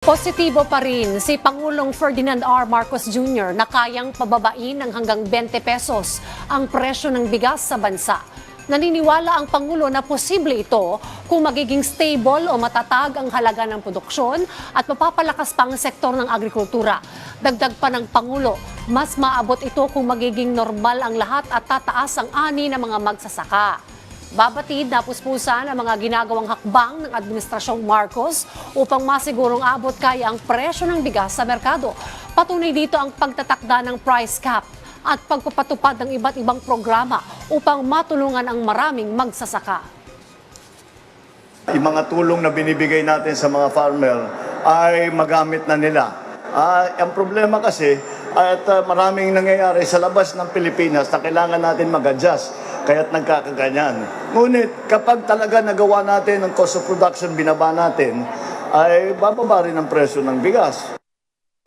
Positibo pa rin si Pangulong Ferdinand R. Marcos Jr. na kayang pababain ng hanggang 20 pesos ang presyo ng bigas sa bansa. Naniniwala ang Pangulo na posible ito kung magiging stable o matatag ang halaga ng produksyon at mapapalakas pa ang sektor ng agrikultura. Dagdag pa ng Pangulo, mas maabot ito kung magiging normal ang lahat at tataas ang ani ng mga magsasaka. Babatid na puspusan ang mga ginagawang hakbang ng Administrasyong Marcos upang masigurong abot kaya ang presyo ng bigas sa merkado. Patunay dito ang pagtatakda ng price cap at pagpapatupad ng iba't ibang programa upang matulungan ang maraming magsasaka. Yung mga tulong na binibigay natin sa mga farmer ay magamit na nila. Ah, ang problema kasi at ah, maraming nangyayari sa labas ng Pilipinas na kailangan natin mag-adjust kaya't nagkakaganyan. Ngunit kapag talaga nagawa natin ang cost of production, binaba natin, ay bababa rin ang presyo ng bigas.